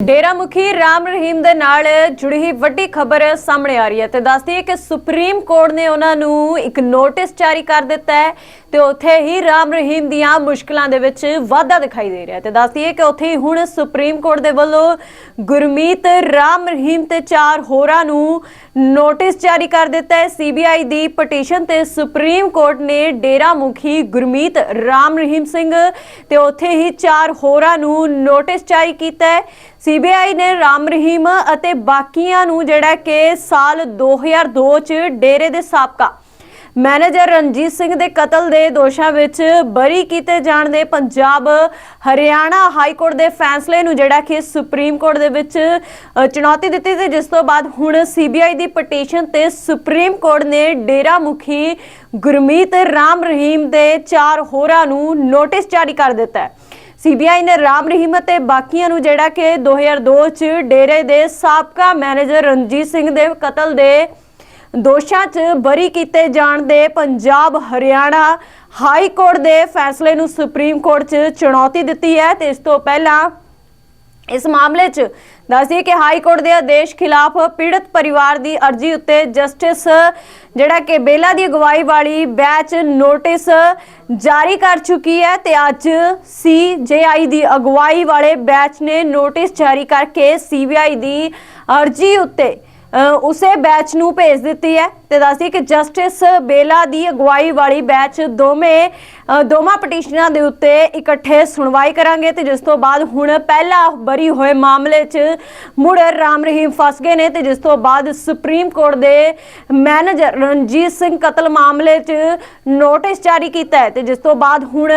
ਡੇਰਾ ਮੁਖੀ ਰਾਮ ਰਹੀਮ ਦੇ ਨਾਲ ਜੁੜੀ ਹੀ ਵੱਡੀ ਖਬਰ ਸਾਹਮਣੇ ਆ ਰਹੀ ਹੈ ਤੇ ਦੱਸਦੀ ਹੈ ਕਿ ਸੁਪਰੀਮ ਕੋਰਟ ਨੇ ਉਹਨਾਂ ਨੂੰ ਇੱਕ ਨੋਟਿਸ ਜਾਰੀ ਕਰ ਦਿੱਤਾ ਹੈ ਤੇ ਉੱਥੇ ਹੀ ਰਾਮ ਰਹੀਮ ਦੀਆਂ ਮੁਸ਼ਕਲਾਂ ਦੇ ਵਿੱਚ ਵਾਧਾ ਦਿਖਾਈ ਦੇ ਰਿਹਾ ਹੈ ਤੇ ਦੱਸਦੀ ਹੈ ਕਿ ਉੱਥੇ ਹੀ ਹੁਣ ਸੁਪਰੀਮ ਕੋਰਟ ਦੇ ਵੱਲੋਂ ਗੁਰਮੀਤ ਰਾਮ ਰਹੀਮ ਤੇ ਚਾਰ ਹੋਰਾਂ ਨੂੰ ਨੋਟਿਸ ਜਾਰੀ ਕਰ ਦਿੱਤਾ ਹੈ। ਸੀਬੀਆਈ ਦੀ ਪਟੀਸ਼ਨ ਤੇ ਸੁਪਰੀਮ ਕੋਰਟ ਨੇ ਡੇਰਾ ਮੁਖੀ ਗੁਰਮੀਤ ਰਾਮ ਰਹੀਮ ਸਿੰਘ ਤੇ ਉੱਥੇ ਹੀ ਚਾਰ ਹੋਰਾਂ ਨੂੰ ਨੋਟਿਸ ਜਾਰੀ ਕੀਤਾ ਹੈ। ਸੀਬੀਆਈ ਨੇ ਰਾਮ ਰਹੀਮ ਅਤੇ ਬਾਕੀਆਂ ਨੂੰ ਜਿਹੜਾ ਕਿ ਸਾਲ 2002 ਚ ਡੇਰੇ ਦੇ ਸਾਬਕਾ ਮੈਨੇਜਰ ਰਣਜੀਤ ਸਿੰਘ ਦੇ ਕਤਲ ਦੇ ਦੋਸ਼ਾਂ ਵਿੱਚ ਬਰੀ ਕੀਤੇ ਜਾਣ ਦੇ ਪੰਜਾਬ ਹਰਿਆਣਾ ਹਾਈ ਕੋਰਟ ਦੇ ਫੈਸਲੇ ਨੂੰ ਜਿਹੜਾ ਕਿ ਸੁਪਰੀਮ ਕੋਰਟ ਦੇ ਵਿੱਚ ਚੁਣੌਤੀ ਦਿੱਤੀ ਤੇ ਜਿਸ ਤੋਂ ਬਾਅਦ ਹੁਣ ਸੀਬੀਆਈ ਦੀ ਪਟੀਸ਼ਨ ਤੇ ਸੁਪਰੀਮ ਕੋਰਟ ਨੇ ਡੇਰਾ ਮੁਖੀ ਗੁਰਮੀਤ ਰਾਮ ਰਹੀਮ ਦੇ ਚਾਰ ਹੋਰਾਂ ਨੂੰ ਨੋਟਿਸ ਜਾਰੀ ਕਰ ਦਿੱਤਾ ਹੈ। ਸੀਬੀਆਈ ਨੇ ਰਾਮ ਰਹੀਮ ਅਤੇ ਬਾਕੀਆਂ ਨੂੰ ਜਿਹੜਾ ਕਿ 2002 ਚ ਡੇਰੇ ਦੇ ਸਾਬਕਾ ਮੈਨੇਜਰ ਰਣਜੀਤ ਸਿੰਘ ਦੇ ਕਤਲ ਦੇ ਦੋਸ਼ਾਂ 'ਚ ਬਰੀ ਕੀਤੇ ਜਾਣ ਦੇ ਪੰਜਾਬ ਹਰਿਆਣਾ ਹਾਈ ਕੋਰਟ ਦੇ ਫੈਸਲੇ ਨੂੰ ਸੁਪਰੀਮ ਕੋਰਟ 'ਚ ਚੁਣੌਤੀ ਦਿੱਤੀ ਹੈ ਤੇ ਇਸ ਤੋਂ ਪਹਿਲਾਂ ਇਸ ਮਾਮਲੇ 'ਚ ਦੱਸਦੀ ਕਿ ਹਾਈ ਕੋਰਟ ਦੇ ਆਦੇਸ਼ ਖਿਲਾਫ ਪੀੜਤ ਪਰਿਵਾਰ ਦੀ ਅਰਜ਼ੀ ਉੱਤੇ ਜਸਟਿਸ, ਜਿਹੜਾ ਕਿ ਬੇਲਾ ਦੀ ਅਗਵਾਈ ਵਾਲੀ ਬੈਚ ਨੋਟਿਸ ਜਾਰੀ ਕਰ ਚੁੱਕੀ ਹੈ ਤੇ ਅੱਜ ਸੀਜੇਆਈ ਦੀ ਅਗਵਾਈ ਵਾਲੇ ਬੈਚ ਨੇ ਨੋਟਿਸ ਜਾਰੀ ਕਰਕੇ ਸੀਬੀਆਈ ਦੀ ਅਰਜ਼ੀ ਉੱਤੇ ਉਸੇ ਬੈਚ ਨੂੰ ਭੇਜ ਦਿੱਤੀ ਹੈ ਤੇ ਦੱਸਦੀ ਕਿ ਜਸਟਿਸ ਬੇਲਾ ਦੀ ਅਗਵਾਈ ਵਾਲੀ ਬੈਚ ਦੋਵੇਂ ਦੋਵਾਂ ਪਟੀਸ਼ਨਾਂ ਦੇ ਉੱਤੇ ਇਕੱਠੇ ਸੁਣਵਾਈ ਕਰਾਂਗੇ ਤੇ ਜਿਸ ਤੋਂ ਬਾਅਦ ਹੁਣ ਪਹਿਲਾ ਬਰੀ ਹੋਏ ਮਾਮਲੇ 'ਚ ਮੁੜ ਰਾਮ ਰਹੀਮ ਫਸ ਗਏ ਨੇ ਤੇ ਜਿਸ ਤੋਂ ਬਾਅਦ ਸੁਪਰੀਮ ਕੋਰਟ ਦੇ ਮੈਨੇਜਰ ਰਣਜੀਤ ਸਿੰਘ ਕਤਲ ਮਾਮਲੇ 'ਚ ਨੋਟਿਸ ਜਾਰੀ ਕੀਤਾ ਹੈ ਤੇ ਜਿਸ ਤੋਂ ਬਾਅਦ ਹੁਣ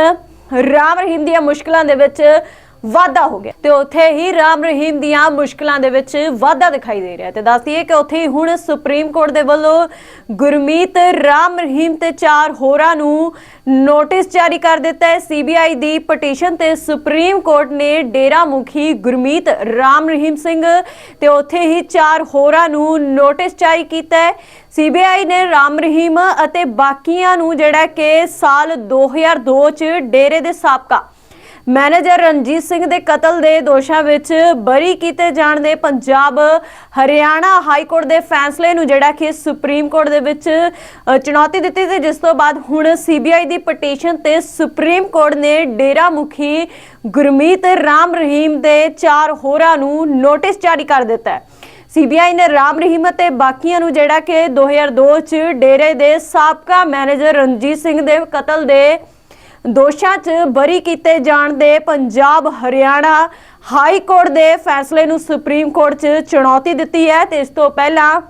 ਰਾਮ ਰਹੀਮ ਦੀਆਂ ਮੁਸ਼ਕਲਾਂ ਦੇ ਵਿੱਚ ਵਾਧਾ ਹੋ ਗਿਆ। ਤੇ ਉੱਥੇ ਹੀ ਰਾਮ ਰਹੀਮ ਦੀਆਂ ਮੁਸ਼ਕਲਾਂ ਦੇ ਵਿੱਚ ਵਾਧਾ ਦਿਖਾਈ ਦੇ ਰਿਹਾ ਹੈ। ਤੇ ਦੱਸਦੀ ਹੈ ਕਿ ਉੱਥੇ ਹੀ ਹੁਣ ਸੁਪਰੀਮ ਕੋਰਟ ਦੇ ਵੱਲੋਂ ਗੁਰਮੀਤ ਰਾਮ ਰਹੀਮ ਤੇ ਚਾਰ ਹੋਰਾਂ ਨੂੰ ਨੋਟਿਸ ਜਾਰੀ ਕਰ ਦਿੱਤਾ ਹੈ। ਸੀਬੀਆਈ ਦੀ ਪਟੀਸ਼ਨ ਤੇ ਸੁਪਰੀਮ ਕੋਰਟ ਨੇ ਡੇਰਾ ਮੁਖੀ ਗੁਰਮੀਤ ਰਾਮ ਰਹੀਮ ਸਿੰਘ ਤੇ ਉੱਥੇ ਹੀ ਚਾਰ ਹੋਰਾਂ ਨੂੰ ਨੋਟਿਸ ਜਾਰੀ ਕੀਤਾ ਹੈ। ਸੀਬੀਆਈ ਨੇ ਰਾਮ ਰਹੀਮ ਅਤੇ ਬਾਕੀਆਂ ਨੂੰ ਜਿਹੜਾ ਕਿ ਸਾਲ 2002 ਚ ਡੇਰੇ ਦੇ ਸਾਬਕਾ ਮੈਨੇਜਰ ਰਣਜੀਤ ਸਿੰਘ ਦੇ ਕਤਲ ਦੇ ਦੋਸ਼ਾਂ ਵਿੱਚ ਬਰੀ ਕੀਤੇ ਜਾਣ ਦੇ ਪੰਜਾਬ ਹਰਿਆਣਾ ਹਾਈ ਕੋਰਟ ਦੇ ਫੈਸਲੇ ਨੂੰ ਜਿਹੜਾ ਕਿ ਸੁਪਰੀਮ ਕੋਰਟ ਦੇ ਵਿੱਚ ਚੁਣੌਤੀ ਦਿੱਤੀ ਸੀ, ਜਿਸ ਤੋਂ ਬਾਅਦ ਹੁਣ ਸੀਬੀਆਈ ਦੀ ਪਟੀਸ਼ਨ ਤੇ ਸੁਪਰੀਮ ਕੋਰਟ ਨੇ ਡੇਰਾ ਮੁਖੀ ਗੁਰਮੀਤ ਰਾਮ ਰਹੀਮ ਦੇ ਚਾਰ ਹੋਰਾਂ ਨੂੰ ਨੋਟਿਸ ਜਾਰੀ ਕਰ ਦਿੱਤਾ ਹੈ। ਸੀਬੀਆਈ ਨੇ ਰਾਮ ਰਹੀਮ ਅਤੇ ਬਾਕੀਆਂ ਨੂੰ ਜਿਹੜਾ ਕਿ 2002 ਚ ਡੇਰੇ ਦੇ ਸਾਬਕਾ ਮੈਨੇਜਰ ਰਣਜੀਤ ਸਿੰਘ ਦੇ ਕਤਲ ਦੇ ਦੋਸ਼ਾਂ 'ਚ ਬਰੀ ਕੀਤੇ ਜਾਣ ਦੇ ਪੰਜਾਬ ਹਰਿਆਣਾ ਹਾਈ ਕੋਰਟ ਦੇ ਫੈਸਲੇ ਨੂੰ ਸੁਪਰੀਮ ਕੋਰਟ 'ਚ ਚੁਣੌਤੀ ਦਿੱਤੀ ਹੈ ਤੇ ਇਸ ਤੋਂ ਪਹਿਲਾਂ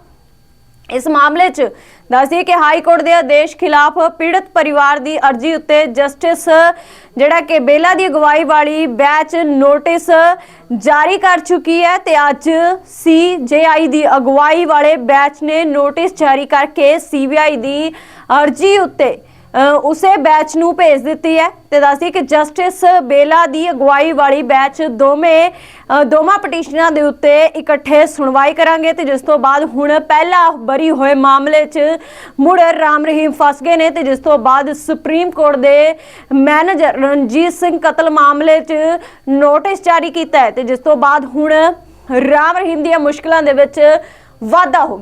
ਇਸ ਮਾਮਲੇ 'ਚ ਦੱਸਦੀ ਕਿ ਹਾਈ ਕੋਰਟ ਦੇ ਆਦੇਸ਼ ਖਿਲਾਫ ਪੀੜਤ ਪਰਿਵਾਰ ਦੀ ਅਰਜ਼ੀ ਉੱਤੇ ਜਸਟਿਸ ਜਿਹੜਾ ਕਿ ਬੇਲਾ ਦੀ ਅਗਵਾਈ ਵਾਲੀ ਬੈਚ ਨੋਟਿਸ ਜਾਰੀ ਕਰ ਚੁੱਕੀ ਹੈ ਤੇ ਅੱਜ ਸੀਜੇਆਈ ਦੀ ਅਗਵਾਈ ਵਾਲੇ ਬੈਚ ਨੇ ਨੋਟਿਸ ਜਾਰੀ ਕਰਕੇ ਸੀਬੀਆਈ ਦੀ ਅਰਜ਼ੀ ਉੱਤੇ ਉਸੇ ਬੈਚ ਨੂੰ ਭੇਜ ਦਿੱਤੀ ਹੈ ਤੇ ਦੱਸਦੀ ਕਿ ਜਸਟਿਸ ਬੇਲਾ ਦੀ ਅਗਵਾਈ ਵਾਲੀ ਬੈਚ ਦੋਵੇਂ ਦੋਵਾਂ ਪਟੀਸ਼ਨਾਂ ਦੇ ਉੱਤੇ ਇਕੱਠੇ ਸੁਣਵਾਈ ਕਰਾਂਗੇ ਤੇ ਜਿਸ ਤੋਂ ਬਾਅਦ ਹੁਣ ਪਹਿਲਾ ਬਰੀ ਹੋਏ ਮਾਮਲੇ 'ਚ ਮੁੜ ਰਾਮ ਰਹੀਮ ਫਸ ਗਏ ਨੇ ਤੇ ਜਿਸ ਤੋਂ ਬਾਅਦ ਸੁਪਰੀਮ ਕੋਰਟ ਦੇ ਮੈਨੇਜਰ ਰਣਜੀਤ ਸਿੰਘ ਕਤਲ ਮਾਮਲੇ 'ਚ ਨੋਟਿਸ ਜਾਰੀ ਕੀਤਾ ਹੈ ਤੇ ਜਿਸ ਤੋਂ ਬਾਅਦ ਹੁਣ ਰਾਮ ਰਹੀਮ ਦੀਆਂ ਮੁਸ਼ਕਲਾਂ ਦੇ ਵਿੱਚ ਵਾਧਾ ਹੋ ਗਿਆ।